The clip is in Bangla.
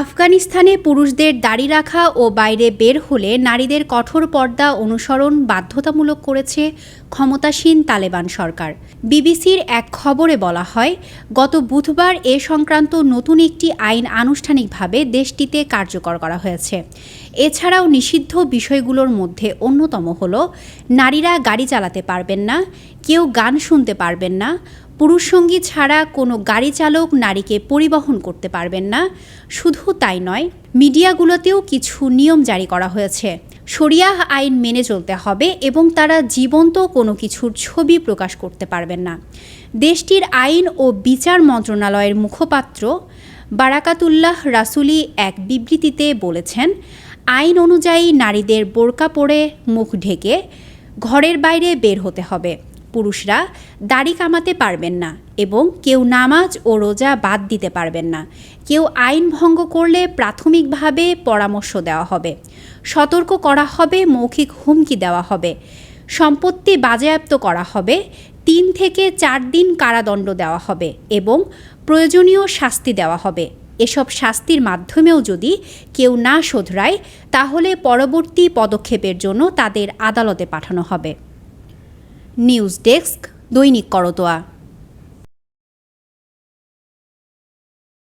আফগানিস্তানে পুরুষদের দাড়ি রাখা ও বাইরে বের হলে নারীদের কঠোর পর্দা অনুসরণ বাধ্যতামূলক করেছে ক্ষমতাসীন তালেবান সরকার। বিবিসির এক খবরে বলা হয়, গত বুধবার এ সংক্রান্ত নতুন একটি আইন আনুষ্ঠানিকভাবে দেশটিতে কার্যকর করা হয়েছে। এছাড়াও নিষিদ্ধ বিষয়গুলোর মধ্যে অন্যতম হল, নারীরা গাড়ি চালাতে পারবেন না, কেউ গান শুনতে পারবেন না পুরুষ সঙ্গী ছাড়া কোনো গাড়ি চালক নারীকে পরিবহন করতে পারবেন না। শুধু তাই নয়, মিডিয়াগুলোতেও কিছু নিয়ম জারি করা হয়েছে। শরিয়াহ আইন মেনে চলতে হবে এবং তারা জীবন্ত কোনো কিছুর ছবি প্রকাশ করতে পারবেন না। দেশটির আইন ও বিচার মন্ত্রণালয়ের মুখপাত্র বারাকাতুল্লাহ রাসুলি এক বিবৃতিতে বলেছেন, আইন অনুযায়ী নারীদের বোরকা পরে মুখ ঢেকে ঘরের বাইরে বের হতে হবে। পুরুষরা দাড়ি কামাতে পারবেন না এবং কেউ নামাজ ও রোজা বাদ দিতে পারবেন না। কেউ আইন ভঙ্গ করলে প্রাথমিকভাবে পরামর্শ দেওয়া হবে। সতর্ক করা হবে, মৌখিক হুমকি দেওয়া হবে। সম্পত্তি বাজেয়াপ্ত করা হবে। তিন থেকে চার দিন কারাদণ্ড দেওয়া হবে এবং প্রয়োজনীয় শাস্তি দেওয়া হবে। এসব শাস্তির মাধ্যমেও যদি কেউ না শোধরায়, তাহলে পরবর্তী পদক্ষেপের জন্য তাদের আদালতে পাঠানো হবে। নিউজ ডেস্ক দৈনিক করতোয়া।